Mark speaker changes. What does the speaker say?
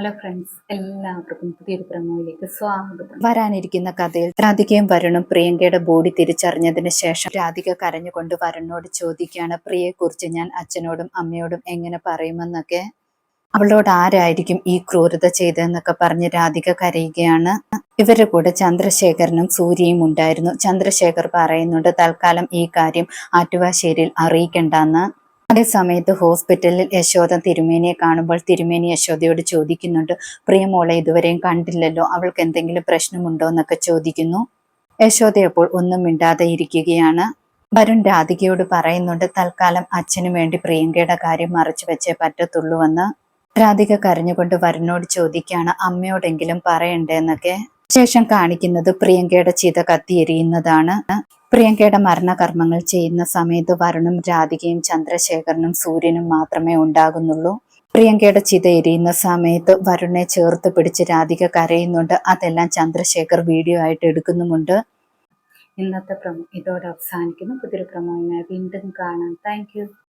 Speaker 1: Hello friends എല്ലാവർക്കും പുതിയൊരു പ്രമോയിലേക്ക് സ്വാഗതം.
Speaker 2: വരാനിരിക്കുന്ന കഥയിൽ രാധികയും വരുണും പ്രിയങ്കയുടെ ബോഡി തിരിച്ചറിഞ്ഞതിന് ശേഷം രാധിക കരഞ്ഞുകൊണ്ട് വരുണിനോട് ചോദിക്കുകയാണ് പ്രിയയെക്കുറിച്ച് ഞാൻ അച്ഛനോടും അമ്മയോടും എങ്ങനെ പറയുമെന്നൊക്കെ? അവളോട് ആരായിരിക്കും ഈ ക്രൂരത ചെയ്തതെന്നൊക്കെ പറഞ്ഞ് രാധിക കരയുകയാണ്. ഇവരുടെ കൂടെ ചന്ദ്രശേഖരനും സൂര്യയും ഉണ്ടായിരുന്നു. ചന്ദ്രശേഖർ പറയുന്നുണ്ട് തൽക്കാലം ഈ കാര്യം ആറ്റുവാശ്ശേരിയിൽ അറിയിക്കണ്ടെന്ന്. അതേ സമയത്ത് ഹോസ്പിറ്റലിൽ യശോദ തിരുമേനിയെ കാണുമ്പോൾ തിരുമേനി യശോദയോട് ചോദിക്കുന്നുണ്ട് പ്രിയമോളെ ഇതുവരെയും കണ്ടില്ലല്ലോ അവൾക്ക് എന്തെങ്കിലും പ്രശ്നമുണ്ടോ? എന്നൊക്കെ ചോദിക്കുന്നു. യശോദ അപ്പോൾ ഒന്നും മിണ്ടാതെ ഇരിക്കുകയാണ്. വരുൺ രാധികയോട് പറയുന്നുണ്ട് തൽക്കാലം അച്ഛനു വേണ്ടി പ്രിയങ്കയുടെ കാര്യം മറച്ചു വെച്ചേ പറ്റത്തുള്ളൂവെന്ന് രാധിക കരഞ്ഞുകൊണ്ട് വരുണോട് ചോദിക്കുകയാണ് അമ്മയോടെങ്കിലും പറയണ്ടേ? എന്നൊക്കെ. ശേഷം കാണിക്കുന്നത് പ്രിയങ്കയുടെ ചിത കത്തിയെരിയുന്നതാണ് പ്രിയങ്കയുടെ മരണകർമ്മങ്ങൾ ചെയ്യുന്ന സമയത്ത് വരുണും രാധികയും ചന്ദ്രശേഖരനും സൂര്യനും മാത്രമേ ഉണ്ടാകുന്നുള്ളൂ. പ്രിയങ്കയുടെ ചിത എരിയുന്ന സമയത്ത് വരുണെ ചേർത്ത് പിടിച്ച് രാധിക കരയുന്നുണ്ട്. അതെല്ലാം ചന്ദ്രശേഖർ വീഡിയോ ആയിട്ട് എടുക്കുന്നുമുണ്ട്.
Speaker 1: ഇന്നത്തെ പ്രമോ ഇതോടെ അവസാനിക്കുന്നു. പുതിയൊരു പ്രമോയുമായി വീണ്ടും കാണാം. താങ്ക്